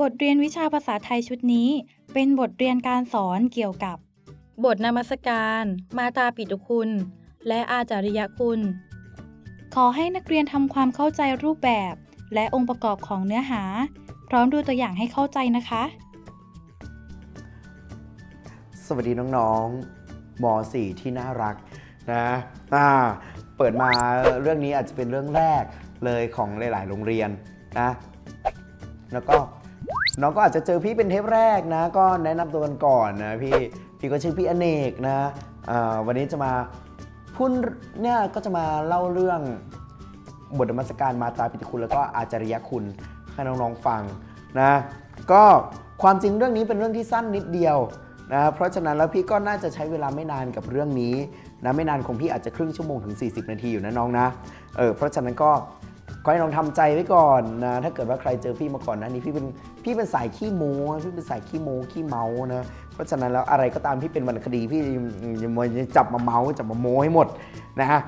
บทเรียนวิชาภาษาไทยชุดนี้ เป็นบทเรียนการสอนเกี่ยวกับ บทนมัสการ มาตาปิตุคุณ และอาจาริยคุณ ขอให้นักเรียนทำความเข้าใจรูปแบบ และองค์ประกอบของเนื้อหา พร้อมดูตัวอย่างให้เข้าใจนะคะ สวัสดีน้องๆม .4 ที่น่ารักนะอ่าเปิดมาเรื่องนี้อาจจะเป็นเรื่องแรกเลยของหลาย ๆ โรงเรียนนะ แล้วก็ น้องก็อาจจะเจอพี่เป็นเทปแรกนะ ก็แนะนำตัวกันก่อนนะพี่พี่ก็ชื่อพี่อเนกนะวันนี้จะมาพูดเนี่ยก็จะมาเล่าเรื่องบทนมัสการมาตาปิติคุณ แล้วก็อาจาริยคุณให้น้องๆฟังนะก็ความจริงเรื่องนี้เป็นเรื่องที่สั้นนิดเดียวนะเพราะฉะนั้นแล้วพี่ก็น่าจะใช้เวลาไม่นานกับเรื่องนี้นะไม่นานของพี่อาจจะครึ่งชั่วโมงถึง 40 นาทีอยู่นะน้องนะเออเพราะฉะนั้นก็ ขอให้น้องทำใจไว้ก่อนนะถ้าเกิดว่าใครเจอพี่มาก่อนนะนี้พี่เป็นพี่เป็นสายขี้โม้พี่เป็นสายขี้โม้ขี้เมานะเพราะฉะนั้นแล้วอะไรก็ตามที่เป็นวรรณคดีพี่จะมาจับมาเมาจับมาโม้ให้หมดนะฮะ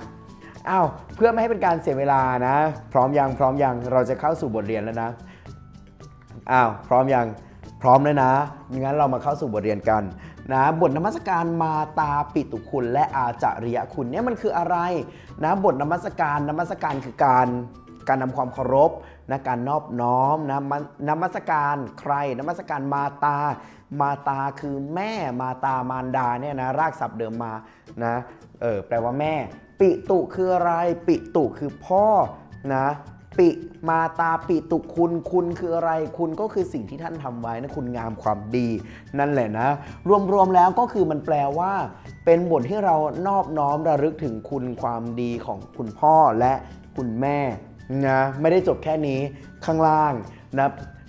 อ้าวเพื่อไม่ให้เป็นการเสียเวลานะ พร้อมยังพร้อมยังเราจะเข้าสู่บทเรียนแล้วนะอ้าวพร้อมยังพร้อมเลยนะงั้นเรามาเข้าสู่บทเรียนกันนะบทนมัสการมาตาปิตุคุณและอาจาริยคุณเนี่ยมันคืออะไรนะบทนมัสการนมัสการคือการ การนำความเคารพนะการนอบน้อมนะนนมัสการใครนมัสการมาตา มาตาคือแม่มาตามารดาเนี่ยนะรากศัพท์เดิมมานะเออแปลว่าแม่ ปิตุคืออะไร ปิตุคือพ่อนะปิมาตาปิตุคุณคุณคืออะไร คุณก็คือสิ่งที่ท่านทำไว้นะคุณงามความดี นั่นแหละนะ รวมๆแล้วก็คือมันแปลว่า เป็นบทที่เรานอบน้อมระลึกถึงคุณความดีของคุณพ่อและคุณแม่ นะไม่ได้จบแค่นี้ข้างล่างนะ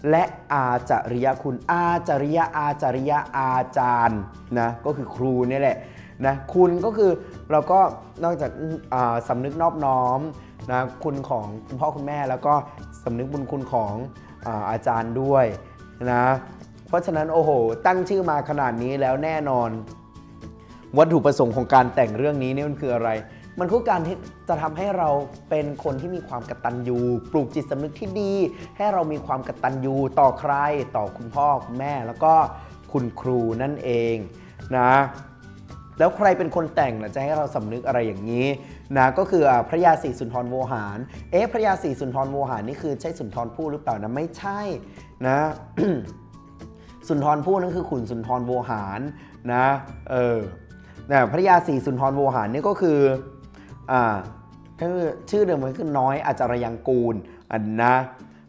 และอาจาริยคุณ อาจาริยอาจาริยอาจารย์นะก็คือครูนี่แหละนะคุณก็คือเราก็นอกจากาสำนึกนอบน้อมนะคุณของคุณพ่อคุณแม่แล้วก็สำนึกบุญคุณของอาอาจารย์ด้วยนะเพราะฉะนั้นโอ้โห ตั้งชื่อมาขนาดนี้แล้วแน่นอน วัตถุประสงค์ของการแต่งเรื่องนี้นี่มันคืออะไร มันคือการที่จะทำให้เราเป็นคนที่มีความกตัญญูปลูกจิตสำนึกที่ดี ให้เรามีความกตัญญูต่อใคร ต่อคุณพ่อคุณแม่ แล้วก็คุณครูนั่นเองนะแล้วใครเป็นคนแต่งล่ะจะให้เราสำนึกอะไรอย่างนี้นะก็คืออพระยาศรีสุนทรโวหารเอ๊ะพระยาศรีสุนทรโวหารนี่คือใช่สุนทรภู่หรือเปล่านะไม่ใช่นะสุนทรภู่นั่นคือขุนสุนทรโวหารนะเออนะพระยาศรีสุนทรโวหารนี่ก็คือ อ่าชื่อชื่อเดิมมันคือน้อยอาจารยังกูลอันนะ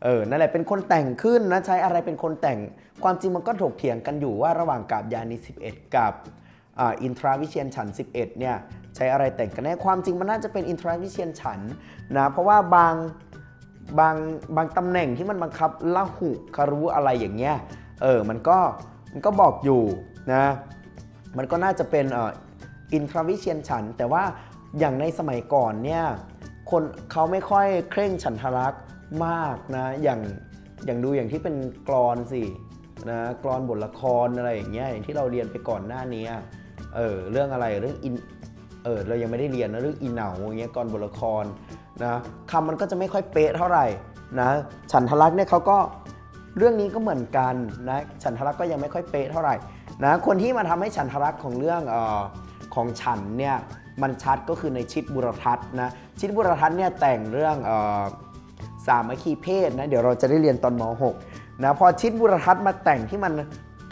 เออนั่นแหละเป็นคนแต่งขึ้นนะใช้อะไรเป็นคนแต่งความจริงมันก็ถกเถียงกันอยู่ว่าระหว่างกาบยานี11 กับอินทราวิเชียนฉัน 11เนี่ยใช้อะไรแต่งกันแน่ความจริงมันน่าจะเป็นอินทราวิเชียนฉันนะเพราะว่าบางบางบางตำแหน่งที่มันบังคับละหุคารู้อะไรอย่างเงี้ยเออมันก็มันก็บอกอยู่นะมันก็น่าจะเป็นอินทราวิเชียนฉัน แต่ว่า อย่างในสมัยก่อนเนี่ยคนเขาไม่ค่อยเคร่งฉันทลักษ์มากนะอย่างอย่างดูอย่างที่เป็นกรอนสินะกรอนบทละครอะไรอย่างเงี้ยอย่างที่เราเรียนไปก่อนหน้านี้เออเรื่องอะไรเรื่องอินเออเรายังไม่ได้เรียนนะเรื่องอีเหนาอย่างเงี้ยก่อนบทละครนะคำมันก็จะไม่ค่อยเป๊ะเท่าไหร่นะฉันทลักษ์เนี่ยเขาก็เรื่องนี้ก็เหมือนกันนะฉันทลักษ์ก็ยังไม่ค่อยเป๊ะเท่าไหร่นะคนที่มาทำให้ฉันทลักษ์ของเรื่องเออของฉันเนี่ย มันชัดก็คือในชิดบุรทัศน์นะชิดบุรทัศน์เนี่ยแต่งเรื่องออสามัคคีเพศนะเดี๋ยวเราจะได้เรียนตอนม .6 นะพอชิดบุรทัศน์มาแต่งที่มัน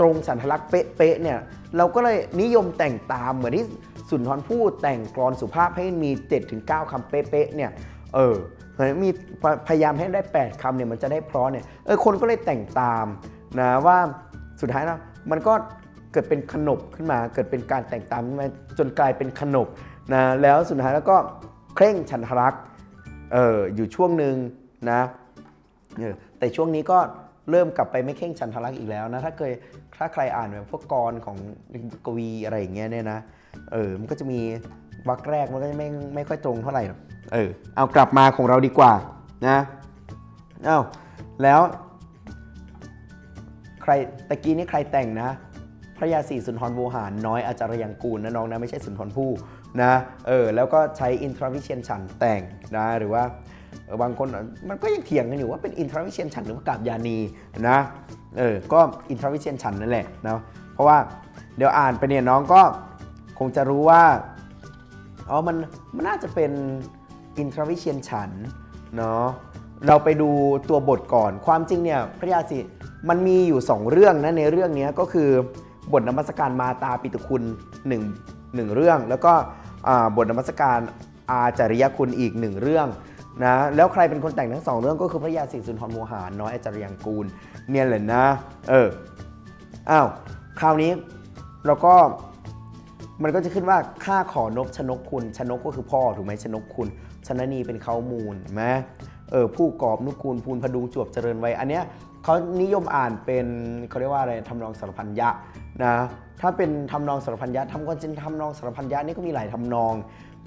ตรงสันทลักษณ์เป๊ะๆเนี่ยเราก็เลยนิยมแต่งตามเหมือนที่สุนทรภู่แต่งกรอนสุภาพให้มี 7-9คำเป๊ะๆเนี่ยเออเหมือนมีพยายามให้ได้ 8คำเนี่ยมันจะได้เพราะเนี่ยเออคนก็เลยแต่งตามนะว่าสุดท้ายแล้วมันก็เกิดเป็นขนบขึ้นมา เกิดเป็นการแต่งตามจนกลายเป็นขนบ นะแล้วสุดท้ายแล้วก็เคร่งฉันทลักเอออยู่ช่วงหนึ่งนะเออแต่ช่วงนี้ก็เริ่มกลับไปไม่เข่งฉันทลักษ์อีกแล้วนะถ้าเคยถ้าใครอ่านแบบพวกกรของกวีอะไรอย่างเงี้ยเนี่ยนะเออมันก็จะมีวรรคแรกมันก็จะไม่ไม่ค่อยตรงเท่าไหร่เออเอากลับมาของเราดีกว่านะเอ้าแล้ว ใครตะกี้นี่ใครแต่งนะ พระยาศรีสุนทรโวหารน้อยอาจารย์ยังกูลนะน้องนะไม่ใช่สุนทรภู่ นะเออแล้วก็ใช้อินทรวิเชียนฉันแต่งนะหรือว่าบางคนมันก็ยังเถียงกันอยู่ว่าเป็นอินทรวิเชียนฉันหรือว่ากาบยานีนะเออก็อินทรวิเชียนฉันนั่นแหละนะเพราะว่าเดี๋ยวอ่านไปเนี่ยน้องก็คงจะรู้ว่าอ๋อมันมันน่าจะเป็นอินทรวิเชียนฉันเนาะเราไปดูตัวบทก่อนความจริงเนี่ยพระยาสิมันมีอยู่สองเรื่องนะในเรื่องนี้ก็คือบทนมัสการมาตาปิตุคุณหนึ่งหนึ่งเรื่อง แล้วก็ บทนมัสการอาจาริยคุณอีกหนึ่งเรื่องนะแล้วใครเป็นคนแต่งทั้งสองเรื่องก็คือพระยาศรีสุนทรโมหารน้อยอาจารยังกูลเนี่ยแหละนะเอออ้าวคราวนี้เราก็มันก็จะขึ้นว่าข้าขอนบชนกคุณชนกก็คือพ่อถูกไหมชนกคุณ ชนนีเป็นเขามูลไหมเออผู้กอบนุกูลภูลพดุงจวบเจริญไว้อันเนี้ย เขานิยมอ่านเป็นเขาเรียกว่าอะไรทำนองสารพันยะนะ ถ้าเป็นทำนองสารพันยะทำก่อนจริงทำนองสารพันยะนี่ก็มีหลายทำนอง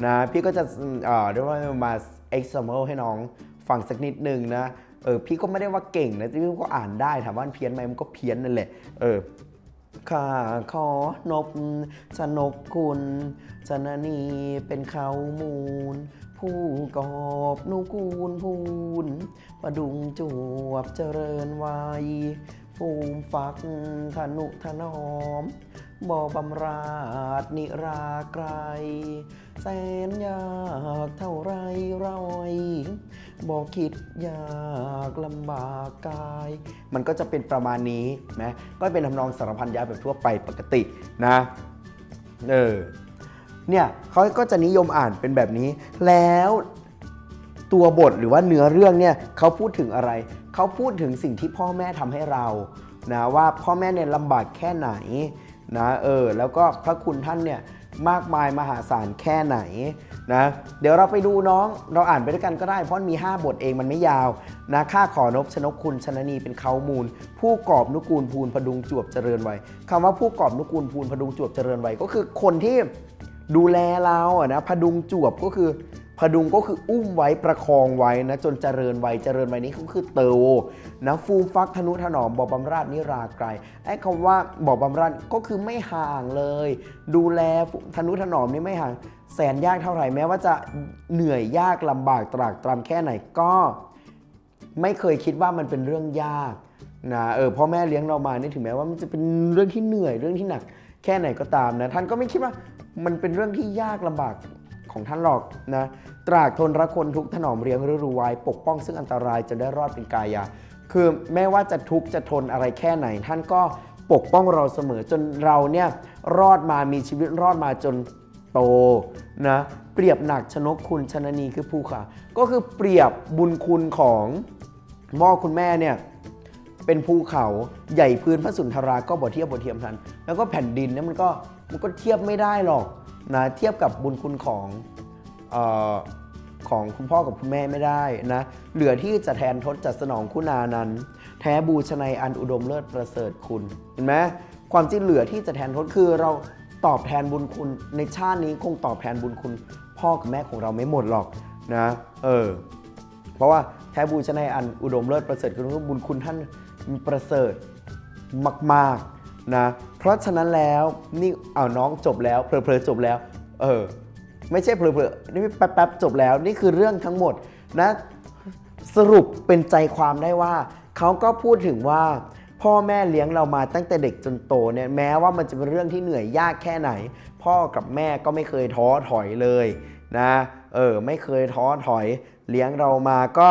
นะ พี่ก็จะเอ่อเรียกว่ามา example ให้น้องฟังสักนิดนึงนะ เออ พี่ก็ไม่ได้ว่าเก่งนะแต่พี่ก็อ่านได้ ถามว่านเพี้ยนไหมมันก็เพี้ยนนั่นแหละ เออข้าขอนบชนกคุณชนนีเป็นเขามูล ผู้กอบนุกูลพูนประดุงจวบเจริญวัยฟูมฟักธนุถนอมบอบำราดนิราไกรแสนยากเท่าไรเรายบอกคิดยากลำบากกาย มันก็จะเป็นประมาณนี้นะก็เป็นทำนองสารพันยาแบบทั่วไปปกตินะ เออ เนี่ยเขาก็จะนิยมอ่านเป็นแบบนี้ แล้วตัวบทหรือว่าเนื้อเรื่องเนี่ยเขาพูดถึงอะไร เขาพูดถึงสิ่งที่พ่อแม่ทำให้เรานะว่าพ่อแม่เนี่ยลำบากแค่ไหนนะเออแล้วก็พระคุณท่านเนี่ยมากมายมหาศาลแค่ไหนนะเดี๋ยวเราไปดูน้องเราอ่านไปด้วยกันก็ได้ เพราะมี 5 บทเองมันไม่ยาวนะข้าขอนบชนกคุณชนนีเป็นเขามูล ผู้กอบนุกูลภูลพดุงจวบเจริญไว้คำว่าผู้กอบนุกูลภูลพดุงจวบเจริญไว้ก็คือคนที่ ดูแลเราอะนะพดุงจวบก็คือพดุงก็คืออุ้มไว้ประคองไว้นะจนเจริญไว้เจริญไว้นี้ก็คือเตโวนะฟูฟักธนุถนอมบอบำราดนิราไกรไอ้คำว่าบอบำราดก็คือไม่ห่างเลย ดูแลธนุถนอมนี่ไม่ห่าง แสนยากเท่าไหร่แม้ว่าจะเหนื่อยยากลำบากตรากตรำแค่ไหนก็ ไม่เคยคิดว่ามันเป็นเรื่องยากนะเออพ่อแม่เลี้ยงเรามานี่ถึงแม้ว่ามันจะเป็นเรื่องที่เหนื่อยเรื่องที่หนัก แค่ไหนก็ตามนะท่านก็ไม่คิดว่า มันเป็นเรื่องที่ยากลำบากของท่านหรอกนะ ตรากทนรักคนทุกถนอมเรียงฤรูวาย ปกป้องซึ่งอันตรายจะได้รอดเป็นกายา คือแม้ว่าจะทุกข์จะทนอะไรแค่ไหน ท่านก็ปกป้องเราเสมอจนเราเนี่ยรอดมามีชีวิตรอดมาจนโตนะเปรียบหนักชนกคุณชนนีคือภูเขาก็คือเปรียบบุญคุณของพ่อคุณแม่เนี่ยเป็นภูเขาใหญ่พื้นพระสุนทราก็บ่เทียบบ่เทียมทัน แล้วก็แผ่นดินเนี่ยมันก็ มันก็เทียบไม่ได้หรอกนะเทียบกับบุญคุณของออของคุณพ่อกับคุณแม่ไม่ได้นะเหลือที่จะแทนทดจัดสนองคุณานั้น แท้บูชนัยอันอุดมเลิศประเสริฐคุณเห็นไหมความจริงเหลือที่จะแทนทดคือเราตอบแทนบุญคุณในชาตินี้คงตอบแทนบุญคุณ พ่อกับแม่ของเราไม่หมดหรอกนะเออเพราะว่าแท้บูชนัยอันอุดมเลิศประเสริฐคือบุญคุณท่านประเสริฐมากๆนะ เพราะฉะนั้นแล้วนี่เอาน้องจบแล้วเพลอๆจบแล้ว เออ ไม่ใช่เพลอๆนี่แป๊บๆจบแล้ว นี่คือเรื่องทั้งหมดนะสรุปเป็นใจความได้ว่า เขาก็พูดถึงว่า พ่อแม่เลี้ยงเรามาตั้งแต่เด็กจนโตเนี่ยแม้ว่ามันจะเป็นเรื่องที่เหนื่อยยากแค่ไหน พ่อกับแม่ก็ไม่เคยท้อถอยเลยนะเออไม่เคยท้อถอยเลี้ยงเรามาก็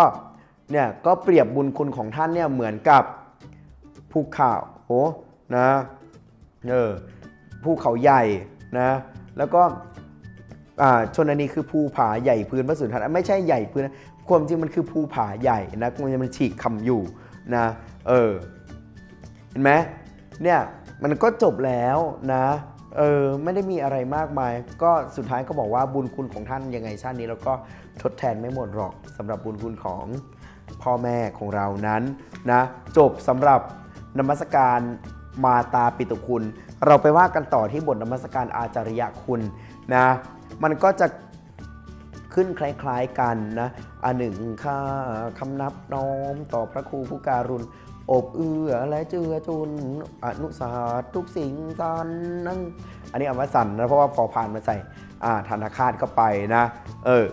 เนี่ยก็เปรียบบุญคุณของท่านเนี่ยเหมือนกับภูเขาโอ้นะ เออภูเขาใหญ่นะ แล้วก็อ่าชนนีคือภูผาใหญ่พื้นพระสุนทรไม่ใช่ใหญ่พื้นความจริงมันคือภูผาใหญ่นะมันมันฉีกคำอยู่นะเออเห็นไหมเนี่ยมันก็จบแล้วนะเออไม่ได้มีอะไรมากมาย ก็สุดท้ายก็บอกว่าบุญคุณของท่านยังไงชาตินี้เราก็ทดแทนไม่หมดหรอกสำหรับบุญคุณของพ่อแม่ของเรานั้นนะจบสำหรับนมัสการ มาตาปิตุคุณ เราไปว่ากันต่อที่บทนมัสการอาจาริยคุณนะมันก็จะขึ้นคล้ายๆกันนะอันหนึ่งค่าคำนับน้อมต่อพระครูผู้การุณ อบเอื้อและเจือจุน อนุสาทุกสิ่งสันนั่งอันนี้เอามาสั่นนะเพราะว่าพอผ่านมาใส่อ่าธนาคารเข้าไปนะ เออ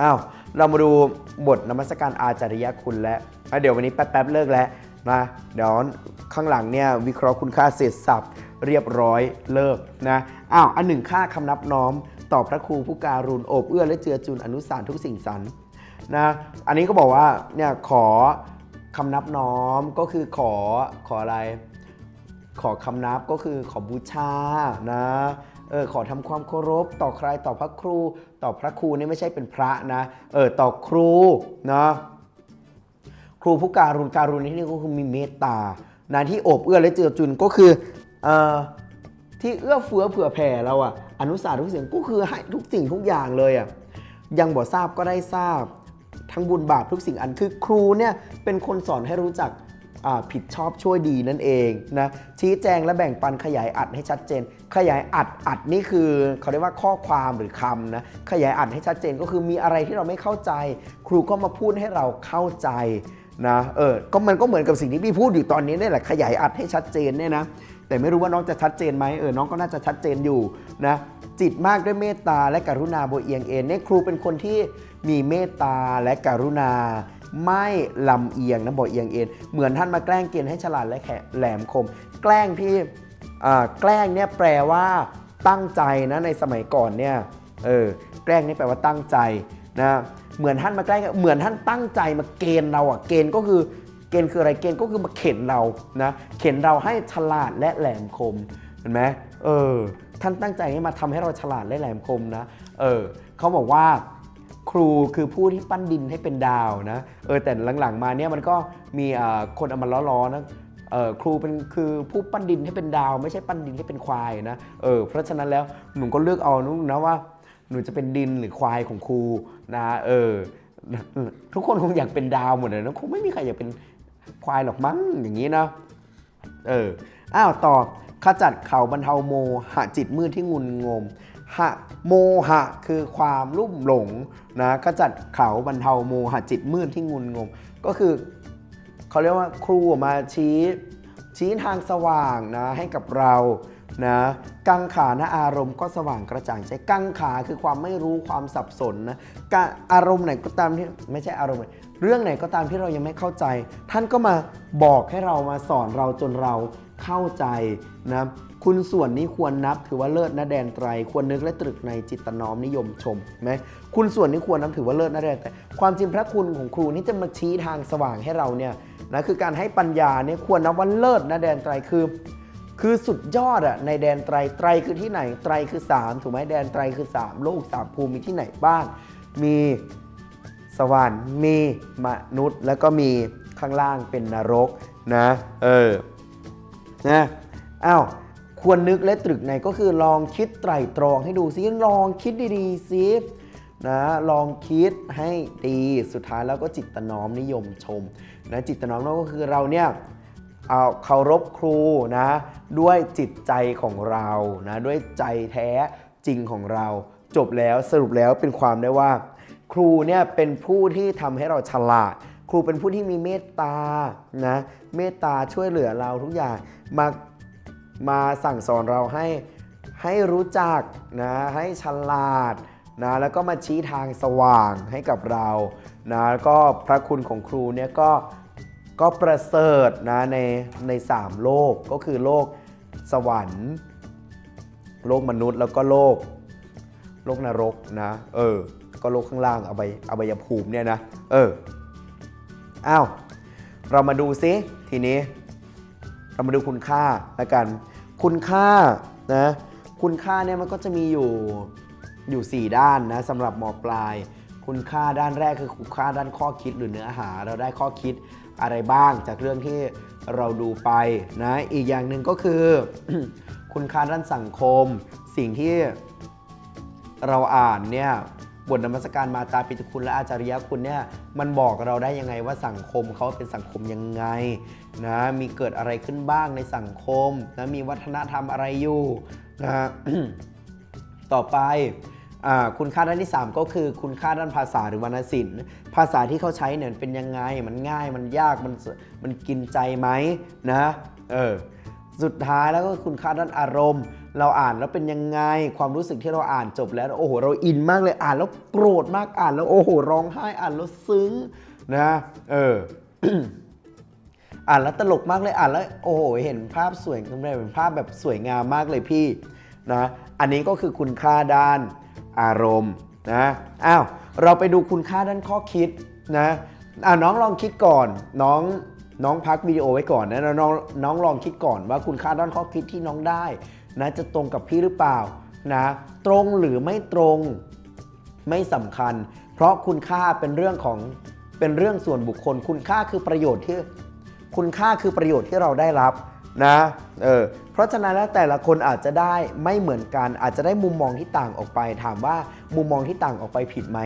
อ้าวเรามาดูบทนมัสการอาจาริยคุณและะเดี๋ยววันนี้แป๊บๆเลิกแล้วนะเดี๋ยว ข้างหลังเนี่ยวิเคราะห์คุณค่าเสร็จสับเรียบร้อยเลิกนะอ้าวอันหนึ่งค่าคำนับน้อม ต่อพระครูผู้การุณโอบเอื้อและเจือจุนอนุสารทุกสิ่งสรรนะอันนี้ก็บอกว่าเนี่ยขอคำนับน้อมก็คือขอขออะไร ขอคำนับก็คือขอบูชานะเออขอทำความเคารพต่อใครต่อพระครู ต่อพระครูนี่ไม่ใช่เป็นพระนะเออต่อครูนะครูผู้การุณการุณที่นี่ก็คือมีเมตตา นะที่โอบเอื้อและเจือจุนก็คือเออที่เอื้อเฟื้อเผื่อแผ่เราอะอนุสาทุกสิ่งก็คือให้ทุกสิ่งทุกอย่างเลยอะยังบ่ทราบก็ได้ทราบ ทั้งบุญบาปทุกสิ่งอันคือครูเนี่ยเป็นคนสอนให้รู้จักผิดชอบช่วยดีนั่นเองนะชี้แจงและแบ่งปันขยายอัดให้ชัดเจน ขยายอัดอัดนี่คือเขาเรียกว่าข้อความหรือคำนะขยายอัดให้ชัดเจนก็คือมีอะไรที่เราไม่เข้าใจ ครูก็มาพูดให้เราเข้าใจ นะเออก็มันก็เหมือนกับสิ่งที่พี่พูดอยู่ตอนนี้นี่แหละขยายอัดให้ชัดเจนเนี่ยนะแต่ไม่รู้ว่าน้องจะชัดเจนไหมเออน้องก็น่าจะชัดเจนอยู่นะจิตมากด้วยเมตตาและกรุณาโบเอียงเอ็นเนี่ยครูเป็นคนที่มีเมตตาและกรุณา ไม่ลำเอียงนะโบเอียงเอ็นเหมือนท่านมาแกล้งเกณฑ์ให้ฉลาดและแแหลมคม แกล้งที่แกล้งเนี่ยแปลว่าตั้งใจนะในสมัยก่อนเนี่ยเออแกล้งนี่แปลว่าตั้งใจนะ เหมือนท่านมาแกล้เหมือนท่านตั้งใจมาเกณฑ์เราอะเกณฑ์ก็คือเกณฑ์คืออะไรเกณฑ์ก็คือมาเข็นเรานะเข็นเราให้ฉลาดและแหลมคมเห็นไหมเออท่านตั้งใจให้มาทำให้เราฉลาดและแหลมคมนะเออเขาบอกว่าครูคือผู้ที่ปั้นดินให้เป็นดาวนะเออแต่หลังๆมาเนี่ยมันก็มีอ่าคนเอามาล้อๆนะเออครูเป็นคือผู้ปั้นดินให้เป็นดาว ไม่ใช่ปั้นดินให้เป็นควายนะเออเพราะฉะนั้นแล้วหนูก็เลือกเอานุ่นะว่า หนูจะเป็นดินหรือควายของครูนะเออ ทุกคนคงอยากเป็นดาวหมดเลยนะคงไม่มีใครอยากเป็นควายหรอกมั้งอย่างนี้นะเอออ้าวต่อขจัดเขาบรรเทาโมหะจิตมืดที่งุนงมหะโมหะคือความลุ่มหลงนะขจัดเขาบรรเทาโมหะจิตมืดที่งุนงม ก็คือเขาเรียกว่าครูมาชี้ชี้ทางสว่างนะให้กับเรา นะกังขานะอารมณ์ก็สว่างกระจ่างใจกังขาคือความไม่รู้ความสับสนนะอารมณ์ไหนก็ตามที่ไม่ใช่อารมณ์ไหนเรื่องไหนก็ตามที่เรายังไม่เข้าใจ ท่านก็มาบอกให้เรามาสอนเราจนเราเข้าใจนะคุณส่วนนี้ควรนับถือว่าเลิศนะแดนไตร ควรนึกและตรึกในจิตตน้อมนิยมชมไหมคุณส่วนนี้ควรนับถือว่าเลิศนะแดนไตรความจริงพระคุณของครูนี่จะมาชี้ทางสว่างให้เราเนี่ยนะคือการให้ปัญญาเนี่ยควรนับว่าเลิศนะแดนไตรคือ คือสุดยอดอะในแดนไตรไตรคือที่ไหนไตรคือ 3 ถูกไหมแดนไตรคือ 3 โลกสามภูมิมีที่ไหนบ้าง มีสวรรค์มีมนุษย์ แล้วก็มีข้างล่างเป็นนรกนะ เออนะอ้าวควรนึกและตรึกในก็คือลองคิดไตรตรองให้ดูซิลองคิดดีๆซินะลองคิดให้ดีสุดท้ายแล้วก็จิตน้อมนิยมชมนะจิตตน้อมนั่นก็คือเราเนี่ย เอาเคารพครูนะด้วยจิตใจของเรานะด้วยใจแท้จริงของเรา จบแล้วสรุปแล้วเป็นความได้ว่า ครูเนี่ยเป็นผู้ที่ทำให้เราฉลาด ครูเป็นผู้ที่มีเมตตานะเมตตาช่วยเหลือเราทุกอย่างมามาสั่งสอนเราให้ให้รู้จักนะให้ฉลาดนะแล้วก็มาชี้ทางสว่างให้กับเรานะแล้วก็พระคุณของครูเนี่ยก็ ก็ประเสริฐนะในในสามโลกก็คือโลกสวรรค์ โลกมนุษย์แล้วก็โลก โลกนรกนะ เออ ก็โลกข้างล่างอบายอบายภูมิเนี่ยนะ เอออ้าวเรามาดูซิทีนี้ เรามาดูคุณค่าละกัน คุณค่านะคุณค่าเนี่ยมันก็จะมีอยู่อยู่ 4 ด้านนะสำหรับมอปลาย คุณค่าด้านแรกคือคุณค่าด้านข้อคิดหรือเนื้อหา เราได้ข้อคิด อะไรบ้างจากเรื่องที่เราดูไปนะ อีกอย่างหนึ่งก็คือ คุณค่าด้านสังคม สิ่งที่เราอ่านเนี่ยบทนมัสการมาตาปิตุคุณและอาจาริยคุณเนี่ยมันบอกเราได้ยังไงว่าสังคมเขาเป็นสังคมยังไงนะมีเกิดอะไรขึ้นบ้างในสังคมนะมีวัฒนธรรมอะไรอยู่นะต่อไป คุณค่าด้านที่ 3 ก็คือคุณค่าด้านภาษาหรือวรรณศิลป์ ภาษาที่เขาใช้เนี่ยเป็นยังไง มันง่าย มันยาก มันมันกินใจไหมนะ เออ สุดท้ายแล้วก็คุณค่าด้านอารมณ์ เราอ่านแล้วเป็นยังไง ความรู้สึกที่เราอ่านจบแล้ว โอ้โห เราอินมากเลย อ่านแล้วโกรธมาก อ่านแล้วโอ้โห ร้องไห้ อ่านแล้วซึ้งนะ เออ อ่านแล้วตลกมากเลย อ่านแล้ว โอ้โห เห็นภาพสวยงามเป็นภาพแบบสวยงามมากเลยพี่ นะ อันนี้ก็คือคุณค่าด้าน อารมณ์นะอ้าวเราไปดูคุณค่าด้านข้อคิดนะอ่าน้องลองคิดก่อนน้องน้องพักวิดีโอไว้ก่อนนะน้องน้องลองคิดก่อนว่าคุณค่าด้านข้อคิดที่น้องได้นะจะตรงกับพี่หรือเปล่านะตรงหรือไม่ตรงไม่สำคัญ เพราะคุณค่าเป็นเรื่องของเป็นเรื่องส่วนบุคคล คุณค่าคือประโยชน์ที่คุณค่าคือประโยชน์ที่เราได้รับ นะเออเพราะฉะนั้นแล้วแต่ละคนอาจจะได้ไม่เหมือนกัน อาจจะได้มุมมองที่ต่างออกไป ถามว่ามุมมองที่ต่างออกไปผิดไหม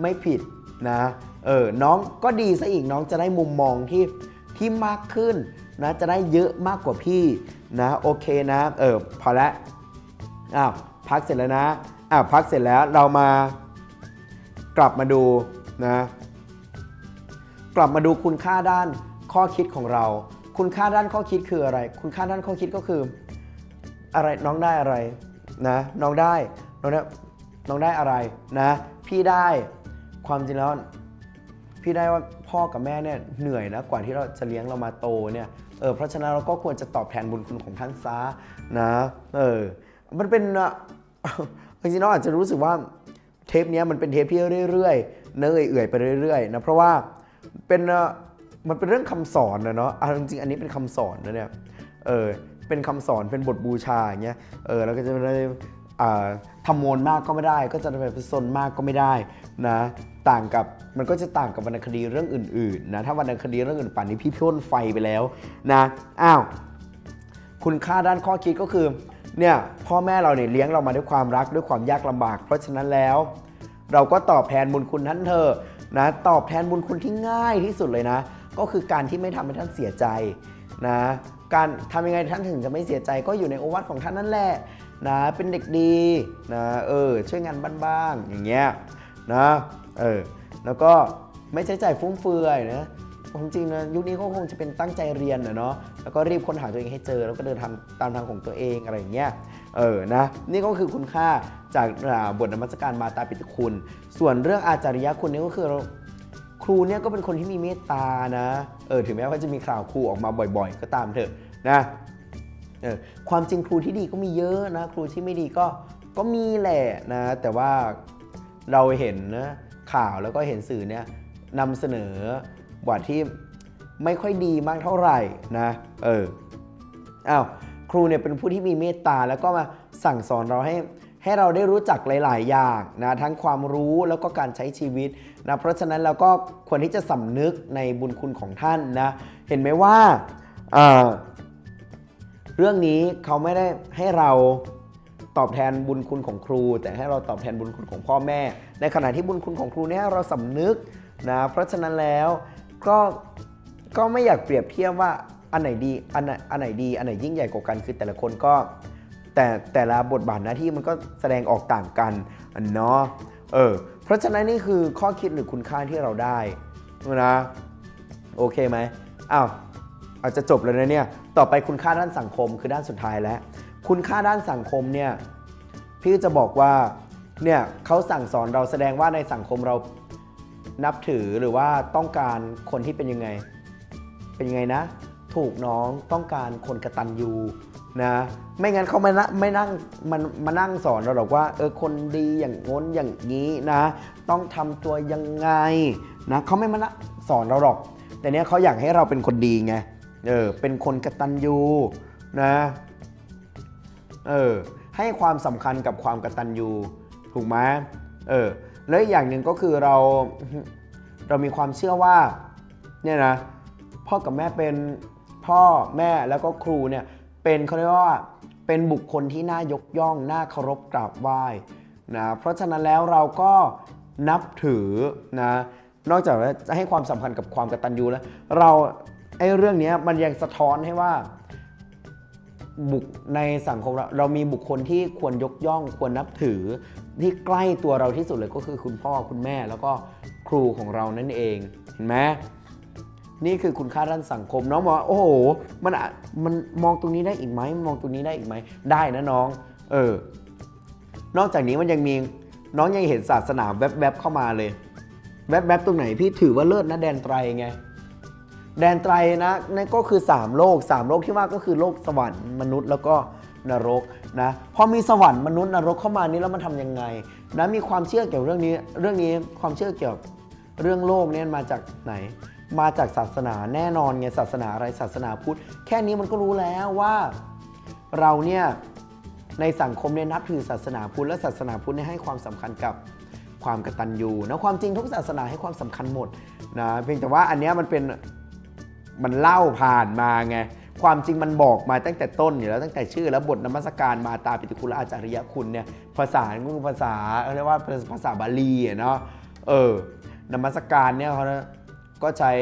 ไม่ผิดนะเออน้องก็ดีซะอีกน้องจะได้มุมมองที่ที่มากขึ้นนะจะได้เยอะมากกว่าพี่นะโอเคนะเออพอล้วอ้าวพักเสร็จแล้วนะอ้าวพักเสร็จแล้วเรามากลับมาดูนะกลับมาดูคุณค่าด้านข้อคิดของเรา คุณค่าด้านข้อคิดคืออะไร คุณค่าด้านข้อคิดก็คือ อะไรน้องได้อะไรนะน้องได้น้องได้น้องได้อะไรนะ พี่ได้ความจริงแล้วพี่ได้ว่าพ่อกับแม่เนี่ยเหนื่อยนะกว่าที่เราจะเลี้ยงเรามาโตเนี่ยเออเพราะฉะนั้นเราก็ควรจะตอบแทนบุญคุณของท่านซะนะเออมันเป็นจริงๆน้องอาจจะรู้สึกว่าเทปนี้มันเป็นเทปที่เรื่อยๆเนยเอื่อยไปเรื่อยๆนะเพราะว่าเป็น มันเป็นเรื่องคำสอนนะเนาะเอาจริงๆอันนี้เป็นคำสอนนะเนี่ย เออ เป็นคำสอนเป็นบทบูชาอย่างเงี้ย เออ แล้วก็จะไม่ได้ทำโมนมากก็ไม่ได้ ก็จะแบบซนมากก็ไม่ได้นะ ต่างกับมันก็จะต่างกับวรรณคดีเรื่องอื่นๆนะ ถ้าวรรณคดีเรื่องอื่นป่านนี้พี่พ่นไฟไปแล้วนะ อ้าว คุณค่าด้านข้อคิดก็คือ เนี่ยพ่อแม่เราเนี่ยเลี้ยงเรามาด้วยความรักด้วยความยากลำบาก เพราะฉะนั้นแล้ว เราก็ตอบแทนบุญคุณท่านเธอนะ ตอบแทนบุญคุณที่ง่ายที่สุดเลยนะ ก็คือการที่ไม่ทำให้ท่านเสียใจนะการทำยังไงท่านถึงจะไม่เสียใจก็อยู่ในโอวัตของท่านนั่นแหละนะเป็นเด็กดีนะเออช่วยงานบ้านๆอย่างเงี้ยนะเออแล้วก็ไม่ใช้จ่ายฟุ่มเฟือยนะความจริงนะยุคนี้ก็คงจะเป็นตั้งใจเรียนนะเนาะแล้วก็รีบค้นหาตัวเองให้เจอ แล้วก็เดินทางตามทางของตัวเองอะไรอย่างเงี้ยเออนะนี่ก็คือคุณค่าจากบทนมัสการมาตาปิตคุณ ส่วนเรื่องอาจาริยคุณนี่ก็คือ ครูเนี่ยก็เป็นคนที่มีเมตตานะเออถึงแม้ว่าจะมีข่าวครูออกมาบ่อย ๆ ก็ตามเถอะนะเออความจริงครูที่ดีก็มีเยอะนะครูที่ไม่ดีก็ก็มีแหละนะ แต่ว่าเราเห็นนะข่าวแล้วก็เห็นสื่อเนี่ยนำเสนอบทที่ไม่ค่อยดีมากเท่าไหร่นะเอออ้าวครูเนี่ยเป็นผู้ที่มีเมตตาแล้วก็มาสั่งสอนเราให้ให้เราได้รู้จักหลาย ๆ อย่างนะทั้งความรู้แล้วก็การใช้ชีวิต นะเพราะฉะนั้นเราก็ควรที่จะสำนึกในบุญคุณของท่านนะเห็นไหมว่าเรื่องนี้เขาไม่ได้ให้เราตอบแทนบุญคุณของครู แต่ให้เราตอบแทนบุญคุณของพ่อแม่ ในขณะที่บุญคุณของครูเนี่ยเราสำนึกนะเพราะฉะนั้นแล้วก็ก็ไม่อยากเปรียบเทียบว่าอันไหนดีอันไหนอันไหนดีอันไหนยิ่งใหญ่กว่ากันคือแต่ละคนก็แต่แต่ละบทบาทหน้าที่มันก็แสดงออกต่างกันเนาะเออ เพราะฉะนั้นนี่คือข้อคิดหรือคุณค่าที่เราได้นะโอเคไหมอ้าวอาจจะจบแล้วนะเนี่ยต่อไปคุณค่าด้านสังคมคือด้านสุดท้ายแล้ว คุณค่าด้านสังคมเนี่ยพี่จะบอกว่าเนี่ยเขาสั่งสอนเราแสดงว่าในสังคมเรานับถือหรือว่าต้องการคนที่เป็นยังไง เป็นยังไงนะ ถูกน้องต้องการคนกระตันยู นะไม่งั้นเขาไม่นไม่นั่งมันมานั่งสอนเราหรอกว่าเออคนดีอย่างง้นอย่างนี้นะ ต้องทำตัวยังไงนะเขาไม่มานะสอนเราหรอก แต่เนี้ยเขาอยากให้เราเป็นคนดีไงเออเป็นคนกระตันยูนะเออให้ความสำคัญกับความกระตันยูถูกไหมเออแล้วอีกอย่างหนึ่งก็คือเราเรามีความเชื่อว่าเนี่ยนะพ่อกับแม่เป็นพ่อแม่แล้วก็ครูเนี่ย เป็นเขาเรียกว่าเป็นบุคคลที่น่ายกย่อง น่าเคารพกราบไหว้นะเพราะฉะนั้นแล้วเราก็นับถือนะนอกจากจะให้ความสำคัญกับความกตัญญูแล้ว เราไอ้เรื่องนี้มันยังสะท้อนให้ว่าบุคในสังคมเราเรามีบุคคลที่ควรยกย่อง ควรนับถือ ที่ใกล้ตัวเราที่สุดเลยก็คือคุณพ่อคุณแม่ แล้วก็ครูของเรานั่นเองเห็นไหม นี่คือคุณค่าด้านสังคมน้องมองว่าโอ้โหมันมันมองตรงนี้ได้อีกไหมมองตรงนี้ได้อีกไหมได้นะน้อง เออ นอกจากนี้มันยังมีน้องยังเห็นศาสนาแวบๆเข้ามาเลย แวบๆตรงไหนพี่ถือว่าเลิศนะแดนไตรไงแดนไตรนะนั่นก็คือ 3 โลก 3 โลกที่ว่าก็คือโลกสวรรค์มนุษย์แล้วก็นรกนะพอมีสวรรค์มนุษย์นรกเข้ามานี่แล้วมันทำยังไงนะมีความเชื่อเกี่ยวกับเรื่องนี้เรื่องนี้ความเชื่อเกี่ยวกับเรื่องโลกเนี่ยมาจากไหน มาจากศาสนาแน่นอนไงศาสนาอะไรศาสนาพุทธแค่นี้มันก็รู้แล้วว่าเราเนี่ยในสังคมเนี่ยนับถือศาสนาพุทธและศาสนาพุทธเนี่ยให้ความสำคัญกับความกตัญญูนะความจริงทุกศาสนาให้ความสำคัญหมดนะเพียงแต่ว่าอันเนี้ยมันเป็นมันเล่าผ่านมาไงความจริงมันบอกมาตั้งแต่ต้นอยู่แล้วตั้งแต่ชื่อแล้วบทนมัสการมาตาปิติคุณแลอาจาริยคุณเนี่ยภาษาก็คือภาษาเรียกว่าภาษาบาลีเนาะเออนมัสการเนี่ยเขา ก็ใช้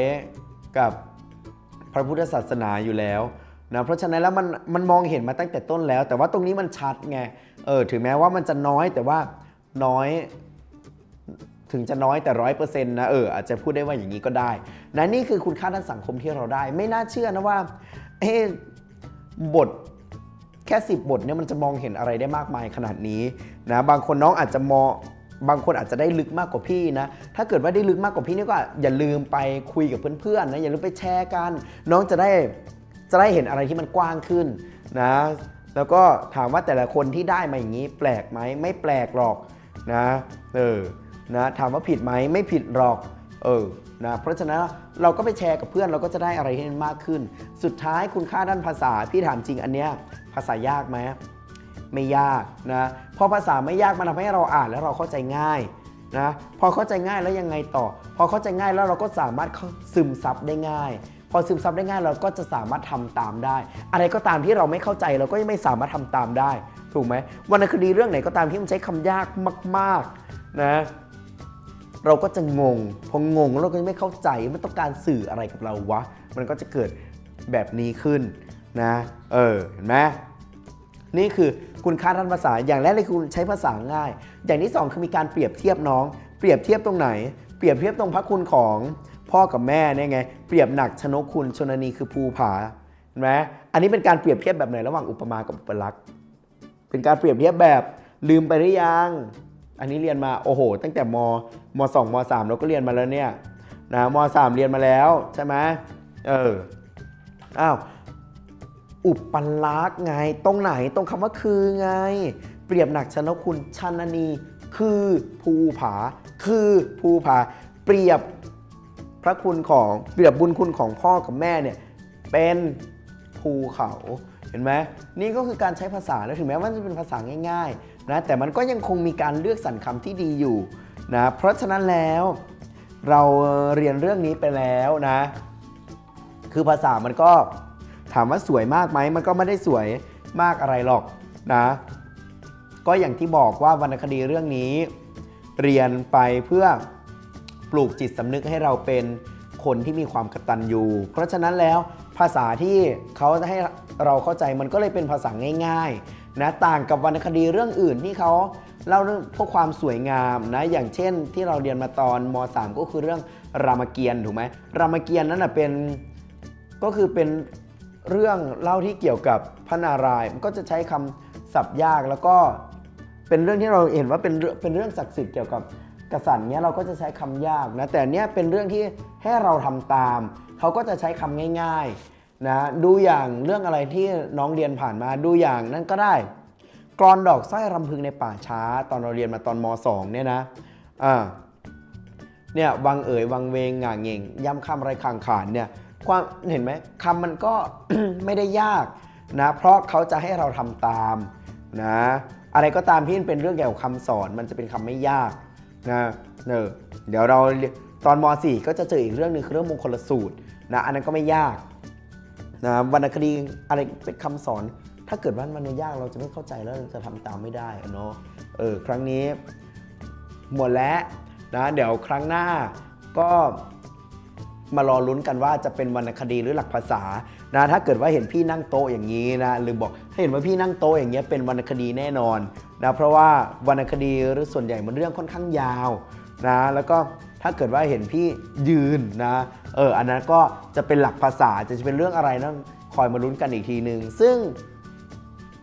กับพระพุทธศาสนาอยู่แล้วนะเพราะฉะนั้นแล้วมันมันมองเห็นมาตั้งแต่ต้นแล้ว แต่ว่าตรงนี้มันชัดไงเออถึงแม้ว่ามันจะน้อยแต่ว่าน้อยถึงจะน้อยแต่ร้อยเปอร์เซ็นต์นะเอออาจจะพูดได้ว่าอย่างนี้ก็ได้นะนี่คือคุณค่าด้านสังคมที่เราได้ ไม่น่าเชื่อนะว่าเอ๊บทแค่ 10 บทเนี่ยมันจะมองเห็นอะไรได้มากมายขนาดนี้นะบางคนน้องอาจจะมอง บางคนอาจจะได้ลึกมากกว่าพี่นะ ถ้าเกิดว่าได้ลึกมากกว่าพี่นี่ก็อย่าลืมไปคุยกับเพื่อนๆนะอย่าลืมไปแชร์กัน น้องจะได้จะได้เห็นอะไรที่มันกว้างขึ้นนะแล้วก็ถามว่าแต่ละคนที่ได้มาอย่างนี้แปลกไหมไม่แปลกหรอกนะเออนะถามว่าผิดไหมไม่ผิดหรอกเออนะเพราะฉะนั้นเราก็ไปแชร์กับเพื่อนเราก็จะได้อะไรที่มันมากขึ้น สุดท้ายคุณค่าด้านภาษาพี่ถามจริงอันเนี้ยภาษายากไหม ไม่ยากนะพอภาษาไม่ยากมันทำให้เราอ่านแล้วเราเข้าใจง่ายนะพอเข้าใจง่ายแล้วยังไงต่อ พอเข้าใจง่ายแล้วเราก็สามารถซึมซับได้ง่าย พอซึมซับได้ง่ายเราก็จะสามารถทำตามได้ อะไรก็ตามที่เราไม่เข้าใจเราก็ไม่สามารถทำตามได้ ถูกไหมวรรณคดีเรื่องไหนก็ตามที่มันใช้คำยากมากๆนะเราก็จะงง พองงเราก็จะไม่เข้าใจมันต้องการสื่ออะไรกับเราวะ มันก็จะเกิดแบบนี้ขึ้นนะ เออ เห็นไหมนี่คือ คุณค่าด้านภาษา อย่างแรกเลยคุณใช้ภาษาง่าย อย่างที่สองคือมีการเปรียบเทียบน้อง เปรียบเทียบตรงไหน เปรียบเทียบตรงพระคุณของพ่อกับแม่เนี่ยไง เปรียบหนักชนกคุณชนนีคือภูผาเห็นไหมอันนี้เป็นการเปรียบเทียบแบบไหนระหว่างอุปมากับอุปลักษณ์ เป็นการเปรียบเทียบแบบลืมไปหรือยัง อันนี้เรียนมาโอ้โห ตั้งแต่มมสองมสามเราก็เรียนมาแล้วเนี่ยนะมสามเรียนมาแล้วใช่ไหมเอออ้าว อุปลักษณ์ไง ตรงไหนตรงคำว่าคือไง เปรียบหนักชนคุณชันนีคือภูผา คือภูผา เปรียบพระคุณของเปรียบบุญคุณของพ่อกับแม่เนี่ยเป็นภูเขาเห็นไหมนี่ก็คือการใช้ภาษาแล้วถึงแม้ว่าจะเป็นภาษาง่ายๆนะแต่มันก็ยังคงมีการเลือกสรรคำที่ดีอยู่นะเพราะฉะนั้นแล้วเราเรียนเรื่องนี้ไปแล้วนะ คือภาษามันก็ ถามว่าสวยมากไหมมันก็ไม่ได้สวยมากอะไรหรอกนะ ก็อย่างที่บอกว่าวรรณคดีเรื่องนี้ เรียนไปเพื่อปลูกจิตสำนึกให้เราเป็นคนที่มีความกตัญญูเพราะฉะนั้นแล้วภาษาที่เขาจะให้เราเข้าใจมันก็เลยเป็นภาษาง่ายๆนะต่างกับวรรณคดีเรื่องอื่นที่เขาเล่าเรื่องพวกความสวยงามนะอย่างเช่นที่เราเรียนมาตอนม .3 ก็คือเรื่องรามเกียรติ์ถูกไหมรามเกียรติ์นั้นนะเป็นก็คือเป็น เรื่องเล่าที่เกี่ยวกับพระนารายณ์มันก็จะใช้คำศัพท์ยากแล้วก็เป็นเรื่องที่เราเห็นว่าเป็นเรื่องเป็นเรื่องศักดิ์สิทธิ์เกี่ยวกับกษัตริย์เนี้ยเราก็จะใช้คำยากนะแต่เนี้ยเป็นเรื่องที่ให้เราทำตาม เขาก็จะใช้คำง่ายๆนะดูอย่างเรื่องอะไรที่น้องเรียนผ่านมาดูอย่างนั้นก็ได้ กรอนดอกสร้อยรำพึงในป่าช้า ตอนเราเรียนมาตอนม .2 เนี่ยนะอ่าเนี่ยวังเอ๋ยวังเวงหง่างเหง่งย่ำคำไรคางขานเนี่ย ความเห็นไหมคำมันก็ ไม่ได้ยากนะเพราะเขาจะให้เราทำตามนะอะไรก็ตามที่เป็นเรื่องเกี่ยวกับคำสอนมันจะเป็นคำไม่ยากนะเนอะเดี๋ยวเราตอนม .4 ก็จะเจออีกเรื่องหนึงคือเรื่องมงคลสูตรนะอันนั้นก็ไม่ยากนะวรรณคดีอะไรเป็นคำสอน ถ้าเกิดว่ามันยากเราจะไม่เข้าใจแล้วจะทำตามไม่ได้เนาะเออครั้งนี้หมดแล้วนะเดี๋ยวครั้งหน้าก็ มารอลุ้นกันว่าจะเป็นวรรณคดีหรือหลักภาษานะถ้าเกิดว่าเห็นพี่นั่งโต๊ะอย่างนี้นะหรือบอกถ้าเห็นว่าพี่นั่งโต๊ะอย่างเงี้ยเป็นวรรณคดีแน่นอนนะเพราะว่าวรรณคดีหรือส่วนใหญ่มันเรื่องค่อนข้างยาวนะแล้วก็ถ้าเกิดว่าเห็นพี่ยืนนะเอออันนั้นก็จะเป็นหลักภาษาจะเป็นเรื่องอะไรนั่นคอยมาลุ้นกันอีกทีหนึ่งซึ่ง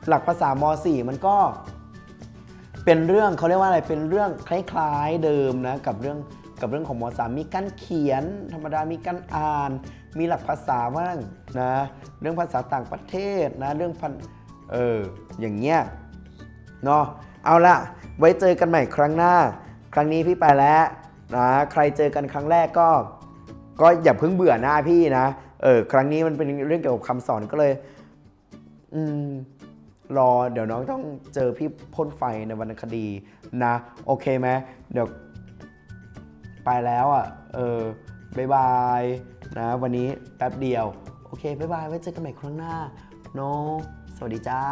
หลักภาษาม .4 มันก็เป็นเรื่องเขาเรียกว่าอะไรเป็นเรื่องคล้ายๆเดิมนะกับเรื่อง กับเรื่องของม .3 มีการเขียน ธรรมดามีการอ่าน มีหลักภาษาบ้างนะเรื่องภาษาต่างประเทศนะเรื่องพันเอออย่างเงี้ยเนาะเอาละไว้เจอกันใหม่ครั้งหน้า ครั้งนี้พี่ไปแล้วนะใครเจอกันครั้งแรกก็ ก็อย่าเพิ่งเบื่อหน้าพี่นะเออครั้งนี้มันเป็นเรื่องเกี่ยวกับคำสอนก็เลย อืมรอเดี๋ยวน้องต้องเจอพี่พ่นไฟในวรรณคดีนะ โอเคไหมเดี๋ยว ไปแล้วอะ เออบายบายนะวันนี้แป๊บเดียว โอเคบายบายไว้เจอกันใหม่ครั้งหน้า โน สวัสดีจ้า